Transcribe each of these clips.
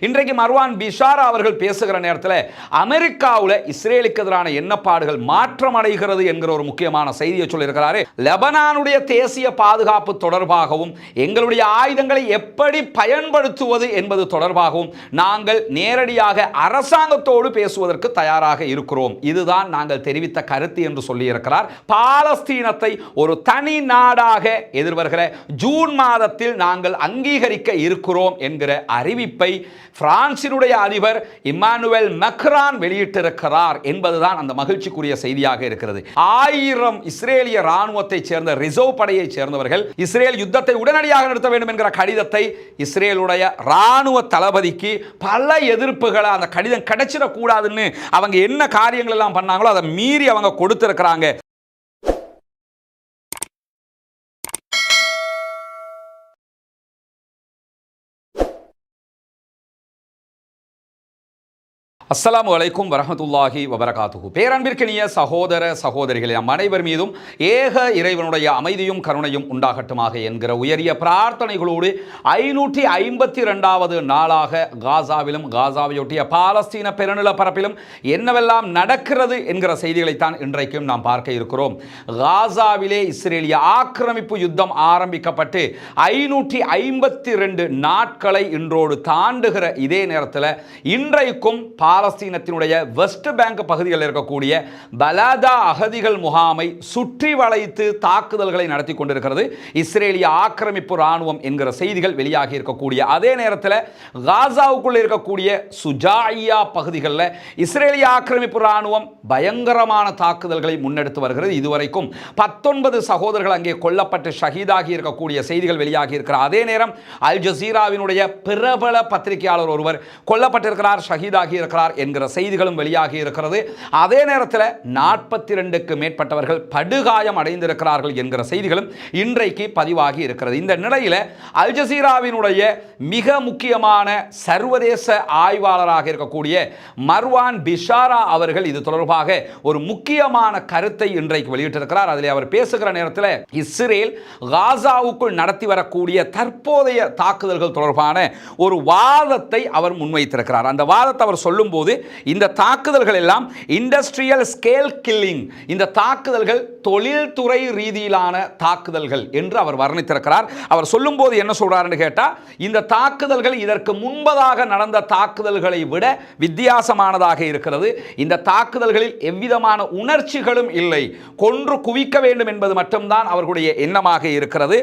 இன்றைக்கு மர்வான் பிஷாரா அவர்கள் பேசுகிற நேரத்தில் அமெரிக்காவில் இஸ்ரேலுக்கு எதிரான எண்ணப்பாடுகள் மாற்றம் அடைகிறது என்கிற ஒரு முக்கியமான செய்தியை சொல்லியிருக்கிறாரு. லெபனானுடைய தேசிய பாதுகாப்பு தொடர்பாகவும் எங்களுடைய ஆயுதங்களை எப்படி பயன்படுத்துவது என்பது தொடர்பாகவும் நாங்கள் நேரடியாக அரசாங்கத்தோடு பேசுவதற்கு தயாராக இருக்கிறோம். இதுதான் நாங்கள் தெரிவித்த கருத்து என்று சொல்லியிருக்கிறார். பாலஸ்தீனத்தை ஒரு தனி நாடாக எதிர்வருகிற ஜூன் மாதத்தில் நாங்கள் அங்கீகரிக்க இருக்கிறோம் என்கிற அறிவிப்பை பிரான்சினுடைய அதிபர் இம்மானுவேல் மக்ரான் வெளியிட்டிருக்கிறார் என்பதுதான் அந்த மகிழ்ச்சிக்குரிய செய்தியாக இருக்கிறது. ஆயிரம் இஸ்ரேலிய ராணுவத்தை சேர்ந்த ரிசர்வ் படையைச் சேர்ந்தவர்கள் இஸ்ரேல் யுத்தத்தை உடனடியாக நிறுத்த வேண்டும் என்கிற கடிதத்தை இஸ்ரேலுடைய ராணுவ தளபதிக்கு பல எதிர்ப்புகளை அந்த கடிதம் கிடைச்சிடக்கூடாதுன்னு அவங்க என்ன காரியங்கள் எல்லாம் பண்ணாங்களோ அதை மீறி அவங்க கொடுத்திருக்கிறாங்க. அஸ்லாம் வலைக்கும் வரமத்துல்லாஹி வபரகாத்துகு பேரன்பிற்கினிய சகோதர சகோதரிகளே நம் அனைவர் மீதும் ஏக இறைவனுடைய அமைதியும் கருணையும் உண்டாகட்டுமாக என்கிற உயரிய பிரார்த்தனைகளோடு ஐநூற்றி ஐம்பத்தி ரெண்டாவது நாளாக காசாவிலும் காசாவையொட்டிய பாலஸ்தீன பெருநில பரப்பிலும் என்னவெல்லாம் நடக்கிறது என்கிற செய்திகளைத்தான் இன்றைக்கும் நாம் பார்க்க இருக்கிறோம். காசாவிலே இஸ்ரேலிய ஆக்கிரமிப்பு யுத்தம் ஆரம்பிக்கப்பட்டு ஐநூற்றி ஐம்பத்தி ரெண்டு நாட்களை இன்றோடு தாண்டுகிற இதே நேரத்தில் இன்றைக்கும் பாலஸ்தீனத்தினுடைய வெஸ்ட் பேங்க் பகுதிகளில் இருக்கக்கூடிய பலாதா அகதிகள் முகாமை சுற்றி வளைத்து தாக்குதல்களை நடத்தி கொண்டிருக்கிறது. இஸ்ரேலிய ஆக்கிரமிப்பு ராணுவம் என்கிற செய்திகள் வெளியாகி இருக்கக்கூடிய அதே நேரத்தில் காசாவுக்குள்ள இருக்கக்கூடிய சுஜாயியா பகுதிகளில் இஸ்ரேலிய ஆக்கிரமிப்பு ராணுவம் பயங்கரமான தாக்குதல்களை முன்னெடுத்து வருகிறது. இதுவரைக்கும் பத்தொன்பது சகோதரர்கள் அங்கே கொல்லப்பட்டு ஷஹீதாகி இருக்கக்கூடிய செய்திகள் வெளியாகி இருக்கிற அதே நேரம் அல் ஜசீராவினுடைய பிரபல பத்திரிகையாளர் ஒருவர் கொல்லப்பட்டிருக்கிறார் ஷஹீதாகி இருக்கிறார். என்கிற செய்திகளும் வெளியாகி இருக்கிறது. அதே நேரத்தில் நாற்பத்தி ரெண்டுக்கு மேற்பட்டவர்கள் படுகாயம் அடைந்திருக்கிறார்கள் என்கிற செய்திகளும் இன்றைக்கு பதிவாகி இருக்கிறது. இந்த நிலையில் அல் ஜசீராவினுடைய மிக முக்கியமான சர்வதேச ஆய்வாளராக இருக்கக்கூடிய மர்வான் பிஷாரா அவர்கள் இது தொடர்பாக ஒரு முக்கியமான கருத்தை இன்றைக்கு வெளியிட்டிருக்கிறார். அதில் அவர் பேசுகிற நேரத்தில் இஸ்ரேல் காசாவுக்குள் நடத்தி வரக்கூடிய தற்போதைய தாக்குதல்கள் தொடர்பான ஒரு வாதத்தை அவர் முன்வைத்திருக்கிறார். அந்த வாதத்தை அவர் சொல்லும் சொல்லும்போது இந்த தாக்குதல்கள் எல்லாம் இண்டஸ்ட்ரியல் ஸ்கேல் கில்லிங் இந்த தாக்குதல்கள் தொழில்துறை ரீதியிலான தாக்குதல்கள் என்று அவர் வர்ணித்திருக்கிறார். அவர் சொல்லும்போது என்ன சொல்றாருன்னு கேட்டால் இந்த தாக்குதல்கள் இதற்கு முன்பதாக நடந்த தாக்குதல்களை விட வித்தியாசமானதாக இருக்கிறது. இந்த தாக்குதல்களில் எவ்விதமான உணர்ச்சிகளும் இல்லை. கொன்று குவிக்க வேண்டும் என்பது மட்டும்தான் அவர்களுடைய எண்ணமாக இருக்கிறது.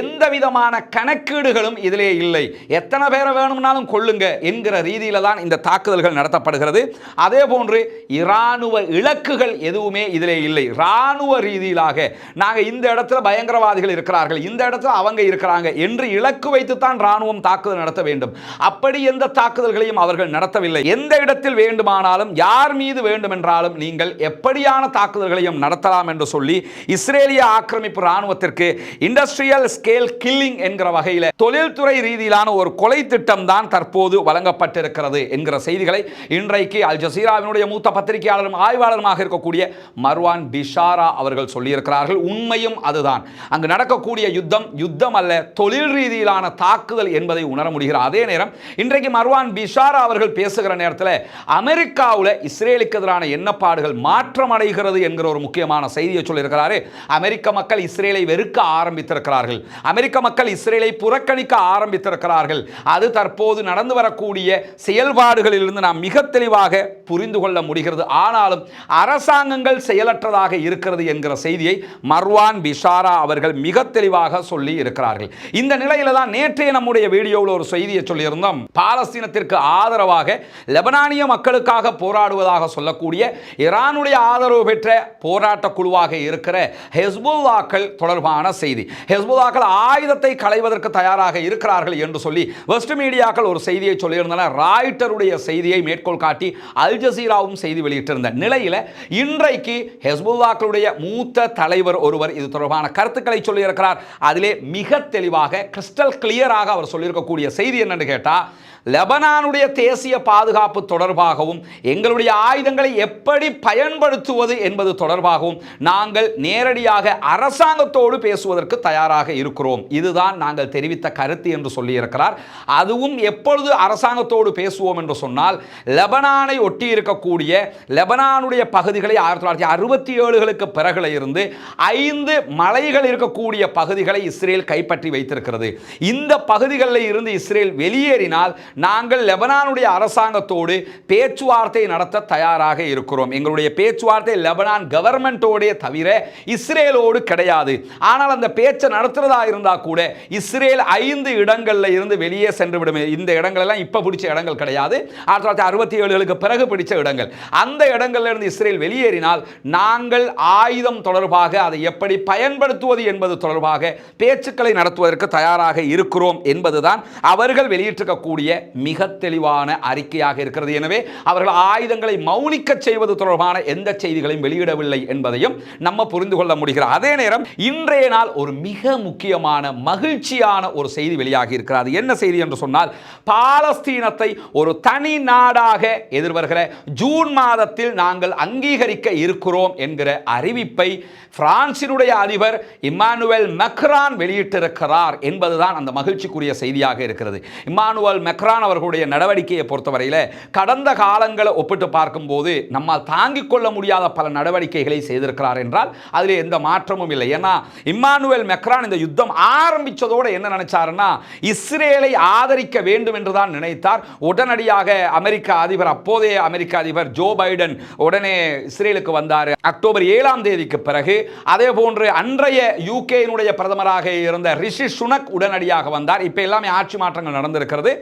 எந்த விதமான கணக்கீடுகளும் இதிலே இல்லை. எத்தனை பேரை வேணும்னாலும் கொள்ளுங்க என்கிற ரீதியில தான் இந்த தாக்குதல்கள் நடத்தப்படுகிறது. அதே போன்று இராணுவ இலக்குகள் எதுவுமே இதிலே இல்லை. இராணுவ ரீதியிலாக நாங்கள் இந்த இடத்துல பயங்கரவாதிகள் இருக்கிறார்கள் இந்த இடத்துல அவங்க இருக்கிறாங்க என்று இலக்கு வைத்துத்தான் இராணுவம் தாக்குதல் நடத்த வேண்டும். அப்படி எந்த தாக்குதல்களையும் அவர்கள் நடத்தவில்லை. எந்த இடத்தில் வேண்டுமானாலும் யார் மீது வேண்டுமென்றாலும் நீங்கள் எப்படியான தாக்குதல்களையும் நடத்தலாம் என்று சொல்லி இஸ்ரேலிய ஆக்கிரமிப்பு இராணுவத்திற்கு இண்டஸ்ட்ரியல் ஸ்கேல் கில்லிங் என்கிற வகையில் தொழில்துறை ரீதியிலான ஒரு கொலை திட்டம் தான் தற்போது வழங்கப்பட்டிருக்கிறது என்கிற செய்திகளை இன்றைக்கு அல் ஜசீராவினுடைய மூத்த பத்திரிகையாளரும் ஆய்வாளருமாக இருக்கக்கூடிய மர்வான் பிஷாரா அவர்கள் சொல்லியிருக்கிறார்கள். உண்மையும் அதுதான். அங்கு நடக்கக்கூடிய யுத்தம் யுத்தம் அல்ல தொழில் ரீதியிலான தாக்குதல் என்பதை உணர முடிகிற அதே நேரம் இன்றைக்கு மர்வான் பிஷாரா அவர்கள் பேசுகிற நேரத்தில் அமெரிக்காவில் இஸ்ரேலுக்கு எதிரான எண்ணப்பாடுகள் மாற்றம் அடைகிறது என்கிற ஒரு முக்கியமான செய்தியை சொல்லியிருக்கிறாரு. அமெரிக்க மக்கள் இஸ்ரேலை வெறுக்க ஆரம்பித்திருக்கிறார்கள். அமெரிக்க மக்கள் இஸ்ரேலை புறக்கணிக்க ஆரம்பித்திருக்கிறார்கள். அது தற்போது நடந்து வரக்கூடிய செயல்பாடுகளிலிருந்து நாம் மிக தெளிவாக புரிந்து கொள்ள முடிகிறது. ஆனாலும் அரசாங்கங்கள் செயலற்றதாக இருக்கிறது என்கிற செய்தியை மர்வான் பிஷாரா அவர்கள் மிக தெளிவாக சொல்லி இருக்கிறார்கள். இந்த நிலையில தான் நேற்றைய நம்முடைய வீடியோவில் ஒரு செய்தியை சொல்லியிருந்தோம். பாலஸ்தீனத்திற்கு ஆதரவாக லெபனானிய மக்களுக்காக போராடுவதாக சொல்லக்கூடிய ஈரானுடைய ஆதரவு பெற்ற போராட்ட குழுவாக இருக்கிற ஹெஸ்புல்லாக்கள் தொடர்பான செய்தி. ஹெஸ்புல்லாக்கள் ஆயுதத்தை களைவதற்கு தயாராக இருக்கிறார்கள் என்று சொல்லி வெஸ்ட் மீடியாக்கள் ஒரு செய்தியை சொல்லியிருந்தன. ராய்டருடைய செய்தியை மேற்கோள் காட்டி அல் ஜசீராவும் செய்தி வெளியிட்டிருந்த நிலையில் இன்றைக்கு ஹெஸ்புல்லாக்களுடைய மூத்த தலைவர் ஒருவர் இது தொடர்பான கருத்துக்களை சொல்லியிருக்கிறார். அதிலே மிக தெளிவாக கிறிஸ்டல் கிளியராக அவர் சொல்லியிருக்கக்கூடிய செய்தி என்னன்னு கேட்டால் லெபனானுடைய தேசிய பாதுகாப்பு தொடர்பாகவும் எங்களுடைய ஆயுதங்களை எப்படி பயன்படுத்துவது என்பது தொடர்பாகவும் நாங்கள் நேரடியாக அரசாங்கத்தோடு பேசுவதற்கு தயாராக இருக்கிறோம். இதுதான் நாங்கள் தெரிவித்த கருத்து என்று சொல்லியிருக்கிறார். அதுவும் எப்பொழுது அரசாங்கத்தோடு பேசுவோம் என்று சொன்னால் லெபனானை ஒட்டி இருக்கக்கூடிய லெபனானுடைய பகுதிகளை ஆயிரத்தி தொள்ளாயிரத்தி அறுபத்தி ஏழுகளுக்கு பிறகுல இருந்து ஐந்து மலைகள் இருக்கக்கூடிய பகுதிகளை இஸ்ரேல் கைப்பற்றி வைத்திருக்கிறது. இந்த பகுதிகளில் இருந்து இஸ்ரேல் வெளியேறினால் நாங்கள் லெபனானுடைய அரசாங்கத்தோடு பேச்சுவார்த்தை நடத்த தயாராக இருக்கிறோம். எங்களுடைய பேச்சுவார்த்தை லெபனான் கவர்மெண்டோடைய தவிர இஸ்ரேலோடு கிடையாது. ஆனால் அந்த பேச்சை நடத்துறதா இருந்தா கூட இஸ்ரேல் ஐந்து இடங்களில் இருந்து வெளியே சென்று விடும். இந்த இடங்கள் எல்லாம் இப்ப பிடிச்ச இடங்கள் கிடையாது. ஆயிரத்தி தொள்ளாயிரத்தி அறுபத்தி ஏழுகளுக்கு பிறகு பிடிச்ச இடங்கள். அந்த இடங்கள்ல இருந்து இஸ்ரேல் வெளியேறினால் நாங்கள் ஆயுதம் தொடர்பாக அதை எப்படி பயன்படுத்துவது என்பது தொடர்பாக பேச்சுக்களை நடத்துவதற்கு தயாராக இருக்கிறோம் என்பதுதான் அவர்கள் வெளியிட்டிருக்கக்கூடிய மிக தெளிவான அறிக்கையாக இருக்கிறது. எனவே அவர்கள் ஆயுதங்களை மௌனிக்க செய்வது தொடர்பான எந்த செய்திகளையும் வெளியிடவில்லை என்பதையும் நம்ம புரிந்து கொள்ள முடிகிறது. அதே நேரம் இன்றைய நாள் ஒரு மிக முக்கியமான மகிழ்ச்சியான ஒரு செய்தி வெளியாகி இருக்கிறது. என்ன செய்தி என்று சொன்னால் பாலஸ்தீனத்தை ஒரு தனி நாடாக எதிர்வருகிற ஜூன் மாதத்தில் நாங்கள் அங்கீகரிக்க இருக்கிறோம் என்கிற அறிவிப்பை பிரான்சினுடைய அதிபர் இம்மானுவேல் மெக்ரான் வெளியிட்டிருக்கிறார் என்பதுதான் அந்த மகிழ்ச்சிக்குரிய செய்தியாக இருக்கிறது. இம்மானுவல் மெக்ரான் அவர்களுடைய நடவடிக்கையை பொறுத்தவரையில் கடந்த காலங்களை ஒப்பிட்டு பார்க்கும்போது நம்மால் தாங்கிக் கொள்ள முடியாத பல நடவடிக்கைகளை செய்திருக்கிறார் என்றால் அதில் எந்த மாற்றமும் இல்லை. ஏன்னா இம்மானுவேல் மெக்ரான் இந்த யுத்தம் ஆரம்பித்ததோடு என்ன நினைச்சாருன்னா இஸ்ரேலை ஆதரிக்க வேண்டும் என்று தான் நினைத்தார். உடனடியாக அமெரிக்க அதிபர் அப்போதைய அமெரிக்க அதிபர் ஜோ பைடன் உடனே இஸ்ரேலுக்கு வந்தார். அக்டோபர் ஏழாம் தேதிக்கு பிறகு அதே போன்று அன்றைய யூகேனுடைய பிரதமராக இருந்த ரிஷி சுனக் உடனடியாக வந்தார். இப்போ எல்லாமே ஆட்சி மாற்றங்கள் நடந்திருக்கிறது.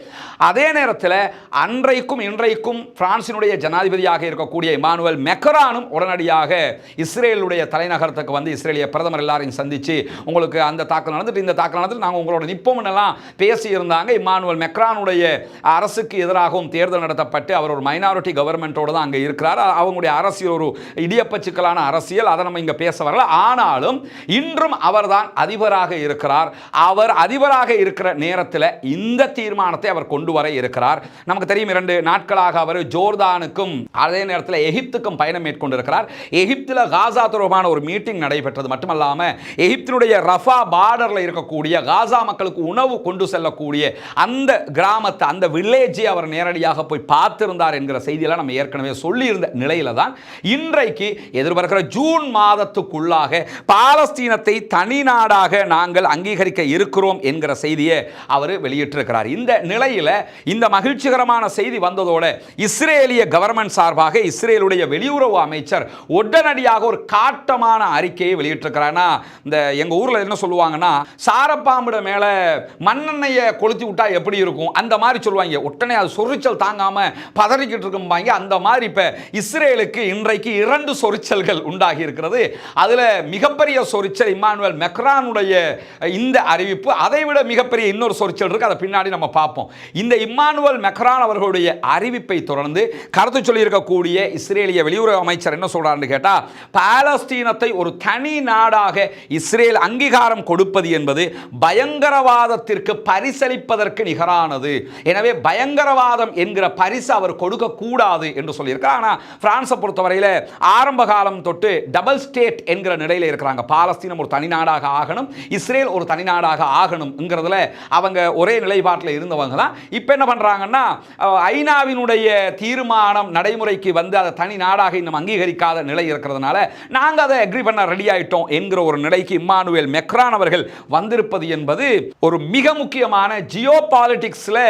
அதே நேரத்தில் அன்றைக்கும் இன்றைக்கும் பிரான்சினுடைய ஜனாதிபதியாக இருக்கக்கூடிய இமானுவல் மெக்கரானும் உடனடியாக இஸ்ரேலுடைய தலைநகரத்துக்கு வந்து இஸ்ரேலிய பிரதமர் எல்லாரையும் சந்தித்து உங்களுக்கு அந்த தாக்கல் நடந்துட்டு இந்த தாக்கல் நடந்துட்டு நாங்கள் உங்களோட நிப்போம் எல்லாம் பேசியிருந்தாங்க. இமானுவல் மெக்ரானுடைய அரசுக்கு எதிராகவும் தேர்தல் நடத்தப்பட்டு அவர் ஒரு மைனாரிட்டி கவர்மெண்ட்டோடு தான் அங்கே இருக்கிறார். அவங்களுடைய அரசியல் ஒரு இடியப்பச்சுக்கலான அரசியல். அதை நம்ம இங்கே பேச வரல. ஆனாலும் இன்றும் அவர்தான் அதிபராக இருக்கிறார். அவர் அதிபராக இருக்கிற நேரத்தில் இந்த தீர்மானத்தை அவர் கொண்டு வர இருக்கிறார். நமக்கு தெரியும் இரண்டு நாட்களாக அவர் ஜோர்தானுக்கும் அதே நேரத்தில் எகிப்துக்கும் பயணம் மேற்கொண்டிருக்கிறார். எகிப்தில் காசா தொடர்பான ஒரு மீட்டிங் நடைபெற்றது. மட்டுமல்லாமல் எகிப்தினுடைய ரஃபா பார்டரில் இருக்கக்கூடிய காசா மக்களுக்கு உணவு கொண்டு செல்லக்கூடிய அந்த கிராமத்தை அந்த வில்லேஜை அவர் நேரடியாக போய் பார்த்திருந்தார் என்கிற செய்தியெல்லாம் நம்ம ஏற்கனவே சொல்லியிருந்த நிலையில தான் இன்றைக்கு எதிர்வருகிற ஜூன் மாதத்துக்குள்ளாக பாலஸ்தீனத்தை தனி நாடாக நாங்கள் அங்கீகரிக்க இருக்கிறோம் என்கிற செய்தியை அவர் வெளியிட்டிருக்கிறார். இந்த நிலையில் இந்த மகிழ்ச்சிகரமான செய்தி வந்ததோட இஸ்ரேலிய கவர்மெண்ட் சார்பாக இஸ்ரேலுடைய வெளியுறவு அமைச்சர் உடனடியாக ஒரு காட்டமான அறிக்கையை வெளியிட்டிருக்கிறார்னா இந்த எங்க ஊர்ல என்ன சொல்லுவாங்கன்னா சாரப்பாம்பிட மேல மண்ணெண்ணையை கொளுத்தி விட்டா எப்படி இருக்கும்? அந்த மாதிரி சொல்லுவாங்க. உடனே அது சொரிச்சல் தாங்காம பதறிக்கிட்டு இருக்கும்பாங்க. அந்த மாதிரி இப்ப இஸ்ரேலுக்கு இன்றைக்கு இரண்டு சொரிச்சல்கள் உண்டாகி இருக்கிறது. அதுல மிகப்பெரிய சொரிச்சல் இம்மானுவல் மெக்ரானுடைய இந்த அறிவிப்பு. அதை விட மிகப்பெரிய இன்னொரு சொரிச்சல் இருக்கு. அதை பின்னாடி நம்ம பார்ப்போம். இந்த இம்மானுவல் மெக்ரான் அவர்களுடைய அறிவிப்பை தொடர்ந்து கருத்து சொல்லியிருக்கக்கூடிய இஸ்ரேலிய வெளியுறவு அமைச்சர் என்ன சொல்றாருன்னு கேட்டால் பாலஸ்தீனத்தை ஒரு தனி நாடாக இஸ்ரேல் அங்கீகாரம் கொடுப்பது என்பது பயங்கரவாதத்திற்கு பரிசளிப்பதற்கு நிகரானது. எனவே பயங்கரவாதம் என்கிற பரிசு அவர் கொடுக்கக்கூடாது என்று சொல்லியிருக்கார் ஆனால் பிரான்ஸை பொறுத்தவரையில் ஆரம்ப காலம் தொட்டு டபுள் ஸ்டேட் என்கிற நிலையில் இருக்கிறாங்க. பாலஸ்தீனம் ஒரு தனி நாடாக ஆகணும் இஸ்ரேல் ஒரு தனி நாடாக ஆகணும்ங்கிறதுல அவங்க ஒரே நிலைப்பாட்டில் இருந்தவங்க தான். இப்போ என்ன பண்ணுறாங்கன்னா ஐநாவினுடைய தீர்மானம் நடைமுறைக்கு வந்து அதை தனி நாடாக இன்னும் அங்கீகரிக்காத நிலை இருக்கிறதுனால நாங்கள் அதை அக்ரி பண்ண ரெடி ஆயிட்டோம் என்கிற ஒரு நிலைக்கு இம்மானுவேல் மெக்ரான் அவர்கள் வந்திருப்பது என்பது ஒரு மிக முக்கியமான ஜியோ பாலிட்டிக்ஸில்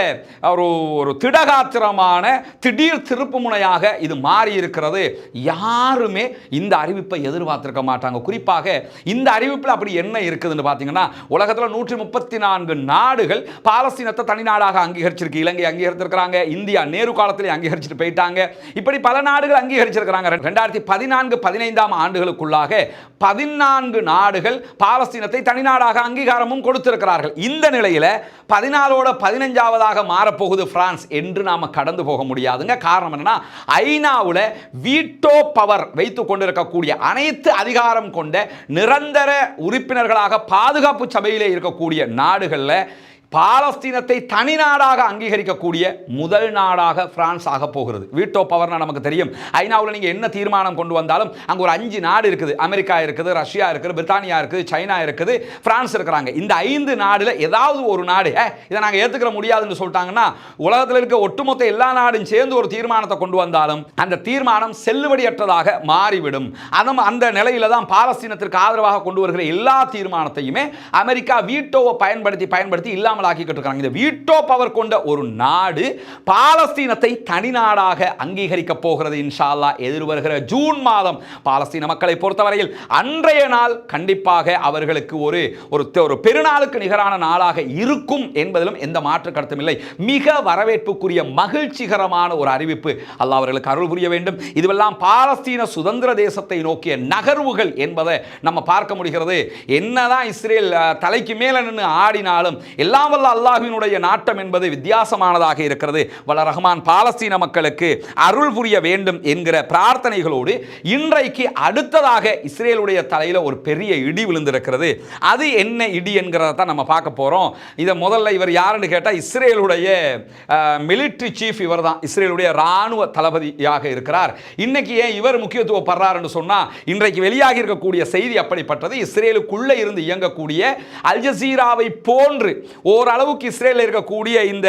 ஒரு ஒரு திடகாத்திரமான திடீர் திருப்பு முனையாக இது மாறி இருக்கிறது. யாருமே இந்த அறிவிப்பை எதிர்பார்த்திருக்க மாட்டாங்க. குறிப்பாக இந்த அறிவிப்பில் அப்படி என்ன இருக்குதுன்னு பார்த்தீங்கன்னா உலகத்தில் நூற்றி முப்பத்தி நான்கு நாடுகள் பாலஸ்தீனத்தை தனி நாடாக அங்கீகரிச்சிருக்கு இலங்கை அங்கீகரித்திருக்கிறாங்க இந்தியா நேரு காலத்திலே அங்கீகரிச்சுட்டு போயிட்டாங்க. இப்படி பல நாடுகள் அங்கீகரிச்சிருக்கிறாங்க. ரெண்டாயிரத்தி பதினான்கு பதினைந்தாம் ஆண்டுகளுக்குள்ளாக பதினான்கு நாடுகள் பாலஸ்தீனத்தை தனிநாடாக அங்கீகாரமும் கொடுத்திருக்கிறார்கள். இந்த நிலையில் பதினாலோட பதினஞ்சாவதாக மாறப்போகுது பிரான்ஸ் என்று நாம் கடந்து போக முடியாதுங்க. காரணம் என்னன்னா ஐநாவில் வீட்டோ பவர் வைத்து கொண்டிருக்கக்கூடிய அனைத்து அதிகாரம் கொண்ட நிரந்தர உறுப்பினர்களாக பாதுகாப்பு சபையிலே இருக்கக்கூடிய நாடுகளில் பாலஸ்தீனத்தை தனி நாடாக அங்கீகரிக்கக்கூடிய முதல் நாடாக பிரான்ஸ் ஆக போகிறது. வீட்டோ பவர்னா நமக்கு தெரியும். ஐநாவில் நீங்கள் என்ன தீர்மானம் கொண்டு வந்தாலும் அங்கே ஒரு அஞ்சு நாடு இருக்குது. அமெரிக்கா இருக்குது ரஷ்யா இருக்குது பிரித்தானியா இருக்குது சைனா இருக்குது பிரான்ஸ் இருக்கிறாங்க. இந்த ஐந்து நாடுல ஏதாவது ஒரு நாடு இதை நாங்கள் ஏற்றுக்கிற முடியாதுன்னு சொல்லிட்டாங்கன்னா உலகத்தில் இருக்க ஒட்டுமொத்த எல்லா நாடும் சேர்ந்து ஒரு தீர்மானத்தை கொண்டு வந்தாலும் அந்த தீர்மானம் செல்லுபடியற்றதாக மாறிவிடும். அதம் அந்த நிலையில தான் பாலஸ்தீனத்திற்கு ஆதரவாக கொண்டு வருகிற எல்லா தீர்மானத்தையுமே அமெரிக்கா வீட்டோவை பயன்படுத்தி பயன்படுத்தி இல்லாமல் ஆக்கிக்கிட்டு இருக்காங்க இந்த வீட்டோ பவர் கொண்ட ஒரு நாடு பாலஸ்தீனத்தை தனிநாடாக அங்கீகரிக்க போகிறது இன்ஷால்லா எதிர்வருகிற ஜூன் மாதம் பாலஸ்தீன மக்களை பொறுத்தவரையில் அன்றைய நாள் கண்டிப்பாக அவர்களுக்கு ஒரு ஒரு பெருநாளுக்கு நிகரான நாளாக இருக்கும் என்பதிலும் எந்த மாற்று கருத்தும் இல்லை. மிக வரவேற்புக்குரிய மகிழ்ச்சிகரமான ஒரு அறிவிப்பு அல்லாஹ் அவர்களுக்கு அருள் புரிய வேண்டும். இதுவெல்லாம் பாலஸ்தீன சுதந்திர தேசத்தை நோக்கிய நகர்வுகள் என்பதை நம்ம பார்க்க முடிகிறது. என்னதான் இஸ்ரேல் தலைக்கு மேல நின்று ஆடினாலும் எல்லாம் வல்ல நாட்டம் என்பது வித்தியாசமானதாக இருக்கிறது. வல்ல ரஹ்மான் பாலஸ்தீன மக்களுக்கு அருள் புரிய வேண்டும் என்கிற பிரார்த்தனைகளோடு இன்றைக்கு அடுத்ததாக இஸ்ரேலுடைய தலையில் ஒரு பெரிய இடி விழுந்திருக்கிறது. அது என்ன இடி என்கிறத தான் நம்ம பார்க்க போறோம். இதை முதல்ல இவர் யாருன்னு கேட்டால் இஸ்ரேலுடைய மிலிட்ரி சீஃப் இவர் தான் இஸ்ரேலுடைய ராணுவ தளபதியாக இருக்கிறார். இன்னைக்கு ஏன் இவர் முக்கியத்துவப்படுறாருன்னு சொன்னா இன்றைக்கு வெளியாகி இருக்கக்கூடிய செய்தி அப்படிப்பட்டது இஸ்ரேலுக்குள்ளே இருந்து இயங்கக்கூடிய அல் ஜசீராவை போன்று ஓரளவுக்கு இஸ்ரேலில் இருக்கக்கூடிய இந்த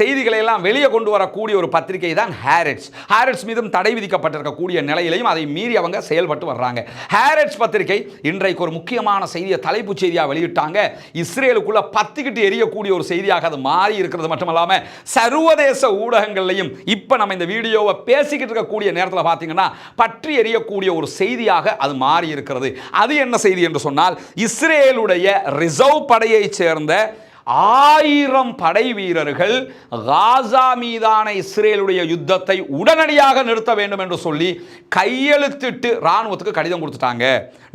செய்திகளை எல்லாம் வெளியே கொண்டு வரக்கூடிய ஒரு பத்திரிகை தான் ஹேரட்ஸ். ஹேரட்ஸ் மீதும் தடை விதிக்கப்பட்டிருக்கக்கூடிய நிலையிலையும் அதை மீறி அவங்க செயல்பட்டு வர்றாங்க. ஹேரட்ஸ் பத்திரிகை இன்றைக்கு ஒரு முக்கியமான செய்தியை தலைப்புச் செய்தியாக வெளியிட்டாங்க. இஸ்ரேலுக்குள்ள பத்துக்கிட்டு எரியக்கூடிய ஒரு செய்தியாக அது மாறி இருக்கிறது மட்டுமல்லாம சர்வதேச ஊடகங்கள்லையும் இப்போ நம்ம இந்த வீடியோவை பேசிக்கிட்டு இருக்கக்கூடிய நேரத்தில் பார்த்தீங்கன்னா பற்றி எரியக்கூடிய ஒரு செய்தியாக அது மாறி இருக்கிறது. அது என்ன செய்தி என்று சொன்னால் இஸ்ரேலுடைய ரிசர்வ் படையைச் சேர்ந்த ஆயிரம் படை வீரர்கள் காசா மீதான இஸ்ரேலுடைய யுத்தத்தை உடனடியாக நிறுத்த வேண்டும் என்று சொல்லி கையெழுத்திட்டு ராணுவத்துக்கு கடிதம் கொடுத்துட்டாங்க.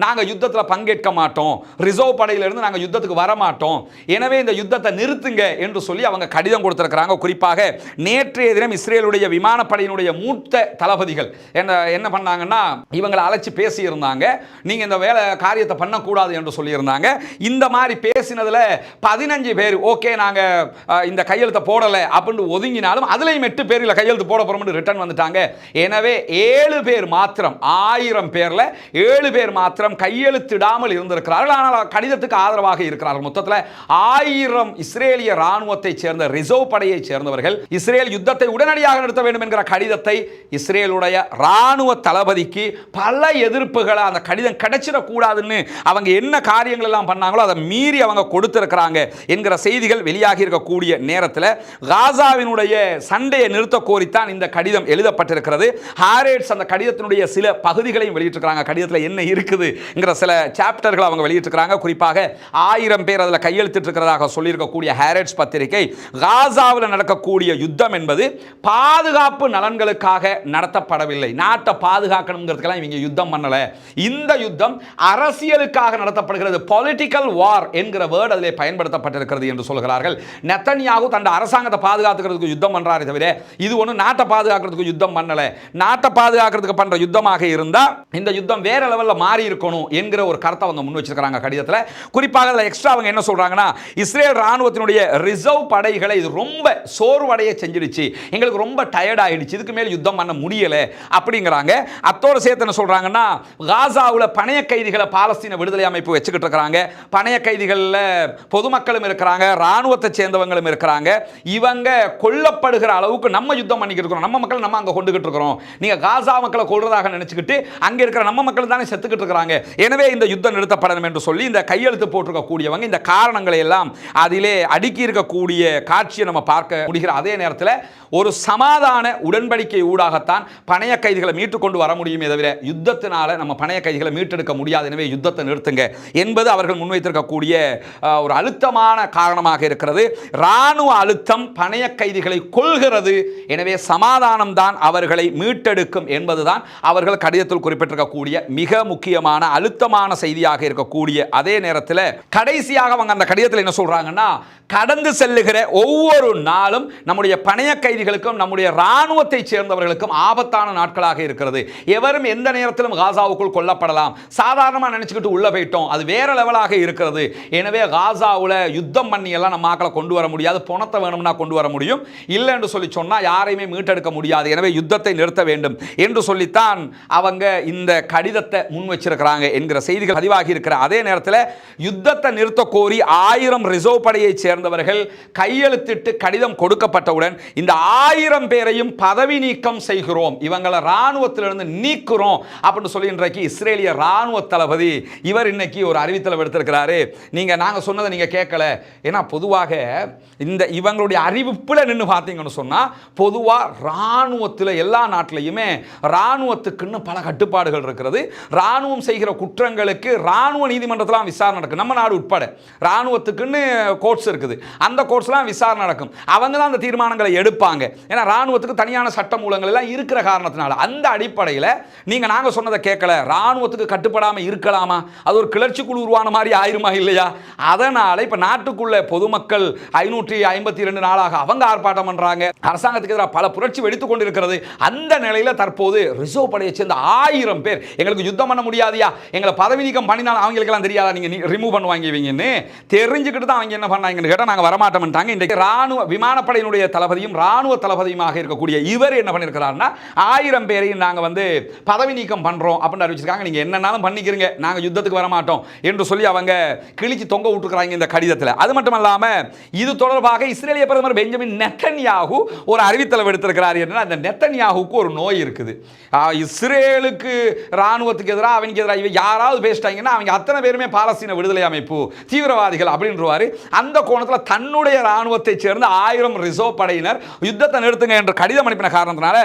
நாங்கள் யுத்தத்தில் பங்கேற்க மாட்டோம். ரிசர்வ் படையிலிருந்து நாங்கள் யுத்தத்துக்கு வர மாட்டோம் எனவே இந்த யுத்தத்தை நிறுத்துங்க என்று சொல்லி அவங்க கடிதம் கொடுத்திருக்கிறாங்க. குறிப்பாக நேற்றைய தினம் இஸ்ரேலுடைய விமானப்படையினுடைய மூத்த தளபதிகள் என்ன என்ன பண்ணாங்கன்னா இவங்களை அழைச்சி பேசியிருந்தாங்க. நீங்கள் இந்த வேலை காரியத்தை பண்ணக்கூடாது என்று சொல்லியிருந்தாங்க. இந்த மாதிரி பேசினதுல பதினஞ்சு பேர் ஓகே நாங்கள் இந்த கையெழுத்தை போடலை அப்படின்னு ஒதுங்கினாலும் அதுலேயும் எட்டு பேர் இல்லை கையெழுத்து போட போகிறோம்னு ரிட்டர்ன் வந்துட்டாங்க. எனவே ஏழு பேர் மாத்திரம் ஆயிரம் பேரில் ஏழு பேர் மாத்திரம் மாத்திரம் கையெழுத்திடாமல் இருந்திருக்கிறார்கள். ஆனால் கடிதத்துக்கு ஆதரவாக இருக்கிறார்கள். மொத்தத்தில் ஆயிரம் இஸ்ரேலிய ராணுவத்தைச் சேர்ந்த ரிசர்வ் படையைச் சேர்ந்தவர்கள் இஸ்ரேல் யுத்தத்தை உடனடியாக நிறுத்த வேண்டும் என்கிற கடிதத்தை இஸ்ரேலுடைய ராணுவ தளபதிக்கு பல எதிர்ப்புகளை அந்த கடிதம் கிடைச்சிடக்கூடாதுன்னு அவங்க என்ன காரியங்கள் எல்லாம் பண்ணாங்களோ அதை மீறி அவங்க கொடுத்திருக்கிறாங்க என்கிற செய்திகள் வெளியாகி இருக்கக்கூடிய நேரத்தில் காசாவினுடைய சண்டையை நிறுத்த கோரித்தான் இந்த கடிதம் எழுதப்பட்டிருக்கிறது. ஹாரேட்ஸ் அந்த கடிதத்தினுடைய சில பகுதிகளையும் வெளியிட்டிருக்கிறாங்க. கடிதத்தில் என்ன இருக்குது? இருக்குங்கிற சில சாப்டர்கள் அவங்க வெளியிட்டிருக்கிறாங்க. குறிப்பாக ஆயிரம் பேர் அதில் கையெழுத்திட்டிருக்கிறதாக சொல்லியிருக்கக்கூடிய ஹேரட்ஸ் பத்திரிகை காசாவில் நடக்கக்கூடிய யுத்தம் என்பது பாதுகாப்பு நலன்களுக்காக நடத்தப்படவில்லை. நாட்டை பாதுகாக்கணுங்கிறதுக்கெல்லாம் இவங்க யுத்தம் பண்ணலை. இந்த யுத்தம் அரசியலுக்காக நடத்தப்படுகிறது. பொலிட்டிக்கல் வார் என்கிற வேர்டு அதில் பயன்படுத்தப்பட்டிருக்கிறது என்று சொல்கிறார்கள். நெத்தனியாகு தன் அரசாங்கத்தை பாதுகாத்துக்கிறதுக்கு யுத்தம் பண்றாரே தவிர இது ஒன்று நாட்டை பாதுகாக்கிறதுக்கு யுத்தம் பண்ணலை. நாட்டை பாதுகாக்கிறதுக்கு பண்ணுற யுத்தமாக இருந்தால் இந்த யுத்தம் வேற லெவலில் மாறி இருக்கும் இருக்கணும் என்கிற ஒரு கருத்தை அவங்க முன் வச்சிருக்கிறாங்க கடிதத்தில். குறிப்பாக அதில் எக்ஸ்ட்ரா அவங்க என்ன சொல்றாங்கன்னா இஸ்ரேல் ராணுவத்தினுடைய ரிசர்வ் படைகளை இது ரொம்ப சோர்வடைய செஞ்சிடுச்சு. எங்களுக்கு ரொம்ப டயர்ட் ஆயிடுச்சு. இதுக்கு மேல் யுத்தம் பண்ண முடியலை அப்படிங்கிறாங்க. அத்தோட சேர்த்து என்ன சொல்றாங்கன்னா காசாவில் பணைய கைதிகளை பாலஸ்தீன விடுதலை அமைப்பு வச்சுக்கிட்டு இருக்கிறாங்க. பணைய கைதிகளில் பொதுமக்களும் இருக்கிறாங்க ராணுவத்தை சேர்ந்தவங்களும் இருக்கிறாங்க. இவங்க கொல்லப்படுகிற அளவுக்கு நம்ம யுத்தம் பண்ணிக்கிட்டு இருக்கிறோம். நம்ம மக்கள் நம்ம அங்கே கொண்டுகிட்டு இருக்கிறோம். நீங்க காசா மக்களை கொள்றதாக நினச்சிக்கிட்டு அங்க இருக்கிற நம்ம மக்கள் தானே செத்துக்கிட்டு இருக்கிறாங்க. எனவே இந்த யுத்தம் நிறுத்தப்படணும் என்று சொல்லி இந்த கையெழுத்து போட்டிருக்கக்கூடியவங்க இந்த காரணங்களை எல்லாம் அதிலே அடுக்கி இருக்கக்கூடிய காட்சியை நம்ம பார்க்க முடிகிற அதே நேரத்தில் ஒரு சமாதான உடன்படிக்கை ஊடாகத்தான் பணைய கைதிகளை மீட்டு கொண்டு வர முடியுமே தவிர யுத்தத்தினால நம்ம பணைய கைதிகளை மீட்டெடுக்க முடியாது. எனவே யுத்தத்தை நிறுத்துங்க என்பது அவர்கள் முன்வைத்திருக்கக்கூடிய ஒரு அழுத்தமான காரணமாக இருக்கிறது. இராணுவ அழுத்தம் பணைய கைதிகளை கொள்கிறது எனவே சமாதானம் தான் அவர்களை மீட்டெடுக்கும் என்பதுதான் அவர்கள் கடிதத்தில் குறிப்பிட்டிருக்கக்கூடிய மிக முக்கியமான அழுத்தமான செய்தியாக இருக்கக்கூடிய அதே நேரத்தில் கடைசியாக அவங்க அந்த கடிதத்தில் என்ன சொல்கிறாங்கன்னா கடந்து செல்லுகிற ஒவ்வொரு நாளும் நம்முடைய பணைய கைதிகளுக்கும் நம்முடைய இராணுவத்தை சேர்ந்தவர்களுக்கும் ஆபத்தான நாட்களாக இருக்கிறது. எவரும் எந்த நேரத்திலும் காசாவுக்குள் கொல்லப்படலாம். சாதாரணமாக நினச்சிக்கிட்டு உள்ளே போயிட்டோம். அது வேற லெவலாக இருக்கிறது. எனவே காசாவில் யுத்தம் பண்ணி எல்லாம் நம்ம ஆக்களை கொண்டு வர முடியாது. பணத்தை வேணும்னா கொண்டு வர முடியும். இல்லை என்று சொல்லி சொன்னால் யாரையுமே மீட்டெடுக்க முடியாது. எனவே யுத்தத்தை நிறுத்த வேண்டும். என்று சொல்லித்தான் அவங்க இந்த கடிதத்தை முன் வச்சிருக்கிறாங்க என்கிற செய்திகள் பதிவாகி இருக்கிற அதே நேரத்தில் யுத்தத்தை நிறுத்த கோரி ஆயிரம் ரிசர்வ் படையைச் சேர்ந்தவர்கள் கையெழுத்திட்டு கடிதம் கொடுக்கப்பட்டவுடன் இந்த ஆயிரம் பேரையும் பதவி நீக்கம் செய்கிறோம். இவங்களை இராணுவத்திலிருந்து நீக்கிறோம் அப்படின்னு சொல்லி இன்றைக்கு இஸ்ரேலிய ராணுவ தளபதி இவர் இன்னைக்கு ஒரு அறிவித்தல் எடுத்திருக்கிறாரு. நீங்க நாங்க சொன்னதை நீங்க கேட்கல. ஏன்னா பொதுவாக இந்த இவங்களுடைய அறிவிப்புல நின்று பார்த்தீங்கன்னு சொன்னா பொதுவா இராணுவத்தில் எல்லா நாட்டிலையுமே ராணுவத்துக்குன்னு பல கட்டுப்பாடுகள் இருக்கிறது. ராணுவம் செய்கிற குற்றங்களுக்கு ராணுவ நீதிமன்றத்தில் விசாரணை நடக்கும். நம்ம நாடு உட்பட. ராணுவத்துக்குன்னு கோர்ட்ஸ் இருக்குது. அந்த கோர்ட்ஸ்லாம் விசாரணை நடக்கும். அவங்க தான் அந்த தீர்மானங்களை எடுப்பாங்க. ஏன்னா ராணுவத்துக்கு தனியான சட்ட மூலங்கள் எல்லாம் இருக்கிற காரணத்தினால அந்த அடிப்படையில் நீங்க நாங்கள் சொன்னதை கேட்கல. ராணுவத்துக்கு கட்டுப்படாமல் இருக்கலாமா? அது ஒரு கிளர்ச்சி குழு உருவான மாதிரி ஆயிருமா இல்லையா? அதனால இப்போ நாட்டுக்குள்ள பொதுமக்கள் ஐநூற்றி ஐம்பத்தி ரெண்டு நாளாக அவங்க ஆர்ப்பாட்டம் பண்றாங்க. அரசாங்கத்துக்கு எதிராக பல புரட்சி வெடித்துக் கொண்டிருக்கிறது. அந்த நிலையில தற்போது ரிசர்வ் படையை சேர்ந்த ஆயிரம் பேர் எங்களுக்கு யுத்தம் பண்ண முடியாதியா? எங்களை பதவி நீக்கம் பண்ணினாலும் அவங்களுக்கெல்லாம் தெரியாதா? நீங்கள் ரிமூவ் பண்ணுவாங்க இவங்கன்னு. தெரிஞ்சுக்கிட்டு தான் அவங்க என்ன பண்ணாங்கன்னு கேட்டால் நாங்கள் வரமாட்டோம்ட்டாங்க இன்றைக்கு ராணுவ விமானப்படையினுடைய தளபதியும் ராணுவ தளபதியுமாக இருக்கக்கூடிய இவர் என்ன பண்ணியிருக்கிறாருன்னா ஆயிரம் பேரையும் நாங்கள் வந்து பதவி நீக்கம் பண்ணுறோம் அப்படின்னு அறிவிச்சிருக்காங்க. நீங்கள் என்னன்னாலும் பண்ணிக்கிறீங்க. நாங்கள் யுத்தத்துக்கு வரமாட்டோம் என்று சொல்லி அவங்க கிழிச்சு தொங்க விட்டுருக்குறாங்க இந்த கடிதத்தில். அது மட்டும் இல்லாமல் இது தொடர்பாக இஸ்ரேலிய பிரதமர் பெஞ்சமின் நெத்தன்யாகு ஒரு அறிவித்தலை எடுத்திருக்கிறார் என்றால் அந்த நெத்தன்யாகுக்கு ஒரு நோய் இருக்குது. இஸ்ரேலுக்கு ராணுவத்துக்கு எதிராக அவனுக்கு எதிராக இவன் யாராவது பேசிட்டாங்கன்னா அவங்க அத்தனை பேருமே பாலஸ்தீன விடுதலை அமைப்பு தீவிரவாதிகள் அப்படின்றவாரு. அந்த கோணத்தில் தன்னுடைய இராணுவத்தைச் சேர்ந்த ஆயிரம் ரிசர்வ் படையினர் யுத்தத்தை நிறுத்துங்க என்று கடிதம் அனுப்பின காரணத்தினால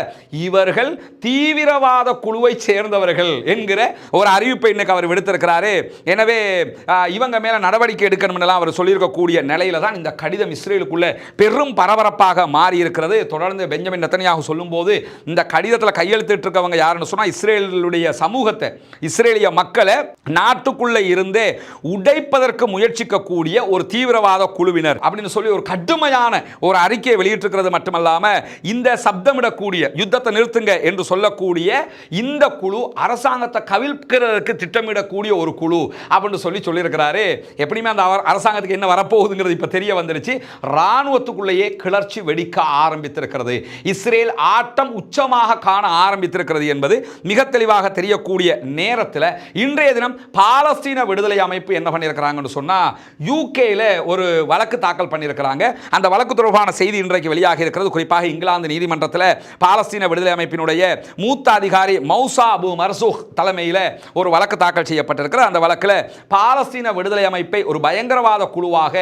இவர்கள் தீவிரவாத குழுவை சேர்ந்தவர்கள் என்கிற ஒரு அறிவிப்பை இன்னைக்கு அவர் விடுத்திருக்கிறாரு. எனவே இவங்க மேல நடவடிக்கை எடுக்கணும்னுலாம் அவர் சொல்லியிருக்கக்கூடிய நிலையில தான் இந்த கடிதம் இஸ்ரேலுக்குள்ள பெரும் பரபரப்பாக மாறி இருக்கிறது தொடர்ந்து பெஞ்சமின் நத்தனியாக சொல்லும்போது இந்த கடிதத்தில் கையெழுத்திட்டு இருக்கவங்க யாருன்னு சொன்னால் இஸ்ரேலுடைய சமூகத்தை இஸ்ரேல் இஸ்ரேலிய மக்களை நாட்டுக்குள்ள இருந்தே உடைப்பதற்கு முயற்சிக்கக்கூடிய ஒரு தீவிரவாத குழுவினர் அப்படின்னு சொல்லி ஒரு கடுமையான ஒரு அறிக்கையை வெளியிட்டிருக்கிறது மட்டுமல்லாம இந்த சப்தமிடக்கூடிய யுத்தத்தை நிறுத்துங்க என்று சொல்லக்கூடிய இந்த குழு அரசாங்கத்தை கவிழ்க்கிறதுக்கு திட்டமிடக்கூடிய ஒரு குழு அப்படின்னு சொல்லி சொல்லியிருக்கிறாரு. எப்படியுமே அந்த அரசாங்கத்துக்கு என்ன வரப்போகுதுங்கிறது இப்போ தெரிய வந்துருச்சு. இராணுவத்துக்குள்ளேயே கிளர்ச்சி வெடிக்க ஆரம்பித்திருக்கிறது. இஸ்ரேல் ஆட்டம் உச்சமாக காண ஆரம்பித்திருக்கிறது என்பது மிக தெளிவாக தெரியக்கூடிய நேரத்தில் இன்றைய தினம் பாலஸ்தீன விடுதலை அமைப்பு என்ன பண்ணியிருக்கிறாங்கன்னு சொன்னால் யூகேயில் ஒரு வழக்கு தாக்கல் பண்ணியிருக்கிறாங்க. அந்த வழக்கு தொடர்பான செய்தி இன்றைக்கு வெளியாக இருக்கிறது. குறிப்பாக இங்கிலாந்து நீதிமன்றத்தில் பாலஸ்தீன விடுதலை அமைப்பினுடைய மூத்த அதிகாரி மௌசா அபு மர்சூக் தலைமையில் ஒரு வழக்கு தாக்கல் செய்யப்பட்டிருக்கிற அந்த வழக்கில் பாலஸ்தீன விடுதலை அமைப்பை ஒரு பயங்கரவாத குழுவாக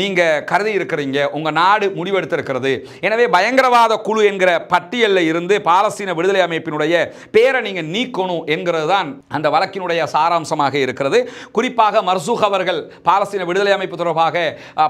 நீங்க கருதி இருக்கிறீங்க. உங்க நாடு முடிவெடுத்திருக்கிறது. எனவே பயங்கரவாத குழு என்கிற பட்டியலில் இருந்து பாலஸ்தீன விடுதலை அமைப்பினுடைய பேரை நீங்க நீக்கணும் என்கிறது தான் அந்த வழக்கினுடைய சாராம்சமாக இருக்கிறது. குறிப்பாக மர்சூக் அவர்கள் பாலஸ்தீன விடுதலை அமைப்பு தொடர்பாக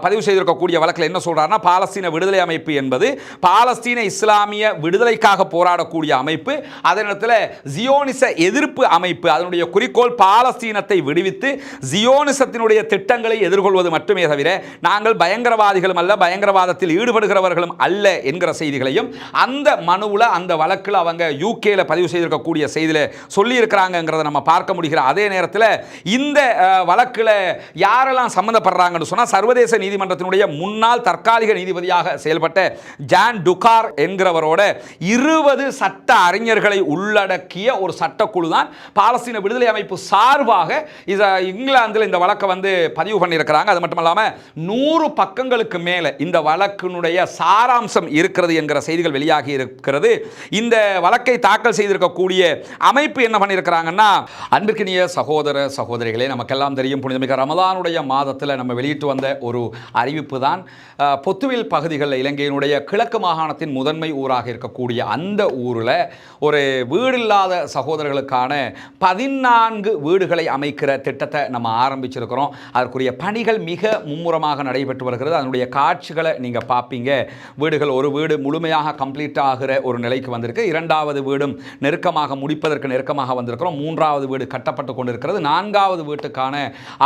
பதிவு செய்திருக்கக்கூடிய வழக்கில் என்ன சொல்கிறாருன்னா பாலஸ்தீன விடுதலை அமைப்பு என்பது பாலஸ்தீன இஸ்லாமிய விடுதலைக்காக போராடக்கூடிய அமைப்பு. அதே நேரத்தில் ஜியோனிச எதிர்ப்பு அமைப்பு அதனுடைய குறிக்கோள் பாலஸ்தீனத்தை விடுவித்து ஜியோனிசத்தினுடைய திட்டங்களை எதிர்கொள்வது மட்டுமே தவிர நாங்கள் பயங்கரவாதிகளும் அல்ல பயங்கரவாதத்தில் ஈடுபடுகிறவர்களும் அல்ல என்கிற செய்திகளையும் அந்த மனுவில் அந்த வழக்கில் அவங்க யூகேல பதிவு செய்திருக்கக்கூடிய செய்தியில் சொல்லியிருக்கிறாங்கிறத நம்ம பார்க்க முடிகிற அதே நேரத்தில் இந்த வழக்கில் யாரெல்லாம் சம்மந்தப்படுறாங்கன்னு சொன்னால் சர்வதேச நீதிமன்றத்தினுடைய முன்னாள் தற்காலிக நீதிபதியாக செயல்பட்ட ஜான் டுகார் என்கிறவரோட இருபது சட்ட அறிஞர்களை உள்ளடக்கிய ஒரு சட்டக்குழு தான் பாலஸ்தீன விடுதலை அமைப்பு சார்பாக இதை இங்கிலாந்தில் இந்த வழக்கை வந்து பதிவு பண்ணியிருக்கிறாங்க. அது மட்டும் இல்லாமல் நூறு பக்கங்களுக்கு மேலே இந்த வழக்கினுடைய சாராம்சம் இருக்கிறது என்கிற செய்திகள் வெளியாகி இருக்கிறது. இந்த வழக்கை தாக்கல் செய்திருக்கக்கூடிய அமைப்பு என்ன பண்ணியிருக்கிறாங்கன்னா அன்பிற்கினிய சகோதர சகோதரிகளே நமக்கெல்லாம் தெரியும் புனிதமிக்க ரமதானுடைய மாதத்தில் நம்ம வெளியிட்டு வந்த ஒரு அறிவிப்பு தான் பொத்துவில் பகுதிகளில் இலங்கையினுடைய கிழக்கு மாகாணத்தின் முதன்மை ஊராக இருக்கக்கூடிய அந்த ஊரில் ஒரு வீடில்லாத சகோதரர்களுக்கான பதினான்கு வீடுகளை அமைக்கிற திட்டத்தை நம்ம ஆரம்பிச்சிருக்கிறோம். அதற்குரிய பணிகள் மிக மும்முரமாக நடைபெற்று வருகிறது. அதனுடைய காட்சிகளை நீங்கள் பார்ப்பீங்க வீடுகள் ஒரு வீடு முழுமையாக கம்ப்ளீட் ஆகிற ஒரு நிலைக்கு வந்திருக்கு. இரண்டாவது வீடும் நெருக்கமாக முடிப்பதற்கு நெருக்கமாக வந்திருக்கிறோம். மூன்றாவது வீடு கட்டப்பட்டு கொண்டிருக்கிறது. நான்காவது வீட்டுக்கான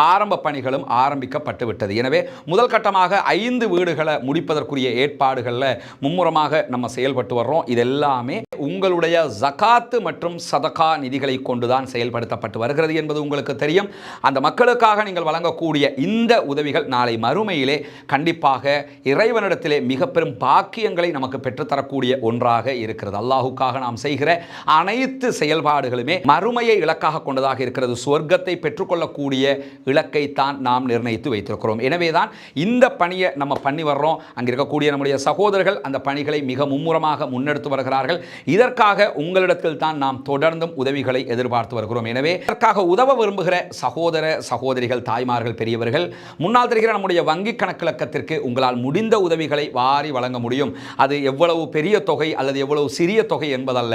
ஆரம்ப பணிகளும் ஆரம்பிக்கப்பட்டு விட்டது எனவே முதல் கட்டமாக ஐந்து வீடுகளை முடிப்பதற்குரிய ஏற்பாடுகளில் மும்முரமாக நம்ம செயல்பட்டு வர்றோம். இதெல்லாமே உங்களுடைய ஜகாத்து மற்றும் சதகா நிதிகளை கொண்டுதான் செயல்படுத்தப்பட்டு வருகிறது என்பது உங்களுக்கு தெரியும். அந்த மக்களுக்காக நீங்கள் வழங்கக்கூடிய இந்த உதவிகள் நாளை மறுமையிலே கண்டிப்பாக இறைவனிடத்திலே மிக பெரும் பாக்கியங்களை நமக்கு பெற்றுத்தரக்கூடிய ஒன்றாக இருக்கிறது. அல்லாஹுக்காக நாம் செய்கிற அனைத்து செயல்பாடுகளுமே மறுமையை இலக்காக கொண்டதாக இருக்கிறது. சொர்க்கத்தை பெற்றுக்கொள்ளக்கூடிய இலக்கை தான் நாம் நிர்ணயித்து வைத்திருக்கிறோம். எனவே தான் இந்த பணியை நம்ம பண்ணி வர்றோம். அங்கே இருக்கக்கூடிய நம்முடைய சகோதரர்கள் அந்த பணிகளை மிக மும்முரமாக முன்னெடுத்து வருகிறார்கள். இதற்காக உங்களிடத்தில் தான் நாம் தொடர்ந்தும் உதவிகளை எதிர்பார்த்து வருகிறோம். எனவே இதற்காக உதவ விரும்புகிற சகோதர சகோதரிகள் தாய்மார்கள் பெரியவர்கள் முன்னால் தெரிகிற நம்முடைய வங்கி கணக்கிழக்கத்திற்கு உங்களால் முடிந்த உதவிகளை வாரி வழங்க முடியும். அது எவ்வளவு பெரிய தொகை அல்லது எவ்வளவு சிறிய தொகை என்பதல்ல.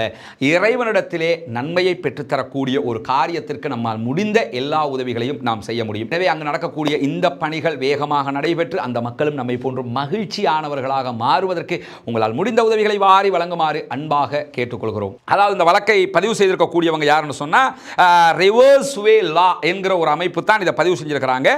இறைவனிடத்திலே நன்மையை பெற்றுத்தரக்கூடிய ஒரு காரியத்திற்கு நம்மால் முடிந்த எல்லா உதவிகளையும் நாம் செய்ய முடியும். எனவே அங்கு நடக்கக்கூடிய இந்த பணிகள் வேகமாக நடைபெற்று அந்த மக்களும் நம்மை போன்று மகிழ்ச்சியானவர்களாக மாறுவதற்கு உங்களால் முடிந்த உதவிகளை வாரி வழங்குமாறு அன்பாக கேட்டுக்கொள்கிறோம். அதாவது இந்த வழக்கை பதிவு செய்திருக்கக்கூடியவங்க யாருன்னு சொன்னா ரிவர்ஸ் வே லா என்கிற ஒரு அமைப்பு தான் இதை பதிவு செஞ்சிருக்கிறாங்க.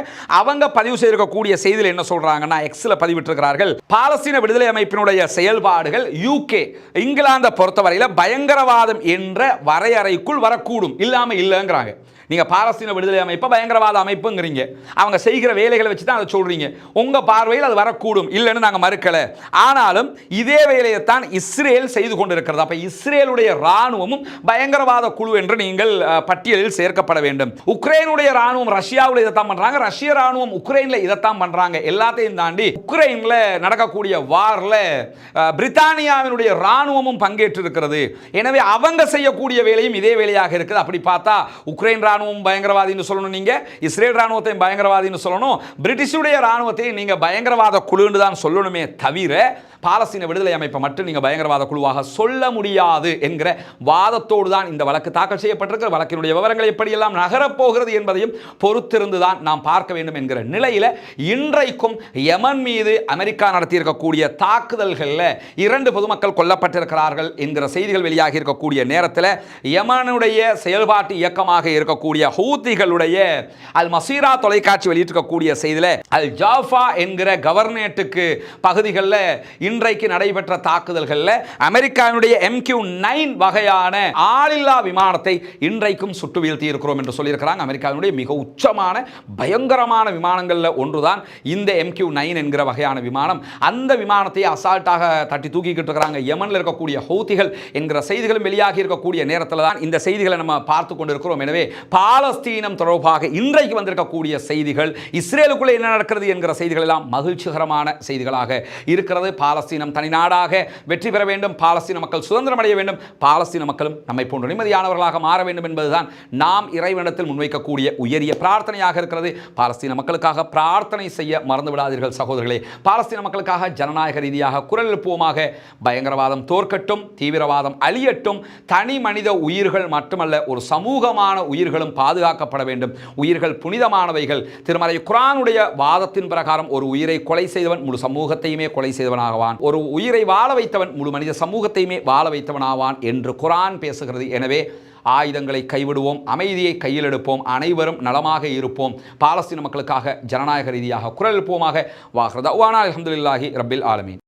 அவங்க பதிவு செய்திருக்கக்கூடிய செய்தியில் என்ன சொல்றாங்கன்னா எக்ஸில் பதிவிட்டிருக்கிறார்கள். பாலஸ்தீன விடுதலை அமைப்பினுடைய செயல்பாடுகள் யூகே இங்கிலாந்தை பொறுத்தவரையில் பயங்கரவாதம் என்ற வரையறைக்குள் வரக்கூடும். இல்லாமல் இல்லை. இல்லைங்கிறாங்க. நீங்கள் பாலஸ்தீன விடுதலை அமைப்பை பயங்கரவாத அமைப்புங்கிறீங்க. அவங்க செய்கிற வேலைகளை வச்சு தான் அதை சொல்கிறீங்க உங்கள் பார்வையில் அது வரக்கூடும். இல்லைன்னு நாங்கள் மறுக்கலை. ஆனாலும் இதே வேலையைத்தான் இஸ்ரேல் செய்து கொண்டிருக்கிறது. அப்போ இஸ்ரேலுடைய இராணுவமும் பயங்கரவாத குழு என்று நீங்கள் பட்டியலில் சேர்க்கப்பட வேண்டும். உக்ரைனுடைய இராணுவம் ரஷ்யாவில் இதைத்தான் பண்ணுறாங்க ரஷ்ய இராணுவம் உக்ரைனில் இதைத்தான் பண்ணுறாங்க எல்லாத்தையும் தாண்டி உக்ரைனில் நடக்கக்கூடிய வாரில் பிரித்தானியாவினுடைய இராணுவமும் பங்கேற்றிருக்கிறது. எனவே அவங்க செய்யக்கூடிய வேலையும் இதே வேலையாக இருக்குது. அப்படி பார்த்தா உக்ரைன் ராணுவம் பயங்கரவாதின்னு சொல்லணும் நீங்க. இஸ்ரேல் ராணுவத்தையும் பயங்கரவாதின்னு சொல்லணும். பிரிட்டிஷுடைய ராணுவத்தையும் நீங்கள் பயங்கரவாத குழுன்னு தான் சொல்லணுமே தவிர பாலஸ்தீன விடுதலை அமைப்பை மட்டும் நீங்க பயங்கரவாத குழுவாக சொல்ல முடியாது என்கிற வாதத்தோடு தான் இந்த வழக்கு தாக்கல் செய்யப்பட்டிருக்கிற வழக்கினுடைய விவரங்கள் எப்படியெல்லாம் நகரப்போகிறது என்பதையும் பொறுத்திருந்து தான் நாம் பார்க்க வேண்டும் என்கிற நிலையில இன்றைக்கும் யமன் மீது அமெரிக்கா நடத்தியிருக்கக்கூடிய தாக்குதல்களில் இரண்டு பொதுமக்கள் கொல்லப்பட்டிருக்கிறார்கள் என்கிற செய்திகள் வெளியாகி இருக்கக்கூடிய நேரத்தில் யமனுடைய செயல்பாட்டு இயக்கமாக இருக்கக்கூடிய ஹூத்திகளுடைய அல் மசீரா தொலைக்காட்சி வெளியிட்டிருக்கக்கூடிய செய்தியில் அல் ஜாஃபா என்கிற கவர்னேட்டுக்கு பகுதிகளில் இன்றைக்கு நடைபெற்ற தாக்குதல்களில் அமெரிக்காவினுடைய எம்கியூ நைன் வகையான ஆளில்லா விமானத்தை இன்றைக்கும் சுட்டு வீழ்த்தி இருக்கிறோம் என்று சொல்லியிருக்கிறாங்க. அமெரிக்காவினுடைய மிக உச்சமான பயங்கரமான விமானங்களில் ஒன்றுதான் இந்த எம்கியூ நைன் என்கிற வகையான விமானம். அந்த விமானத்தை அசால்ட்டாக தட்டி தூக்கிக்கிட்டு இருக்கிறாங்க. யமனில் இருக்கக்கூடிய ஹூத்திகள் என்கிற செய்திகளும் வெளியாகி இருக்கக்கூடிய நேரத்தில் தான் இந்த செய்திகளை நம்ம பார்த்து கொண்டிருக்கிறோம். எனவே பாலஸ்தீனம் தொடர்பாக இன்றைக்கு வந்திருக்கக்கூடிய செய்திகள் இஸ்ரேலுக்குள்ளே என்ன நடக்கிறது என்கிற செய்திகள் எல்லாம் மகிழ்ச்சிகரமான செய்திகளாக இருக்கிறது. பாலஸ்தீனம் தனிநாடாக வெற்றி பெற வேண்டும் பாலஸ்தீன மக்கள் சுதந்திரம் அடைய வேண்டும் பாலஸ்தீன மக்களும் நம்மை போன்ற நிம்மதியானவர்களாக மாற வேண்டும் என்பதுதான் நாம் இறைவனிடத்தில் முன்வைக்கக்கூடிய உயரிய பிரார்த்தனையாக இருக்கிறது. பாலஸ்தீன மக்களுக்காக பிரார்த்தனை செய்ய மறந்துவிடாதீர்கள் சகோதரர்களே. பாலஸ்தீன மக்களுக்காக ஜனநாயக ரீதியாக குரல் எழுப்புவோமாக. பயங்கரவாதம் தோற்கட்டும் தீவிரவாதம் அழியட்டும். தனி மனித உயிர்கள் மட்டுமல்ல ஒரு சமூகமான உயிர்களும் பாதுகாக்கப்பட வேண்டும். உயிர்கள் புனிதமானவைகள். திருமலை குரானுடைய வாதத்தின் பிரகாரம் ஒரு உயிரை கொலை செய்தவன் முழு சமூகத்தையுமே கொலை செய்தவனாகவான். ஒரு உயிரை வாழ வைத்தவன் முழு மனித சமூகத்தையுமே வாழ வைத்தவனாவான் என்று குரான் பேசுகிறது. எனவே ஆயுதங்களை கைவிடுவோம் அமைதியை கையில் எடுப்போம் அனைவரும் நலமாக இருப்போம். பாலஸ்தீன மக்களுக்காக ஜனநாயக ரீதியாக குரல் எழுப்போமாக வாகிறது அல்ஹம்துலில்லாஹி ரபில் ஆலமீன்.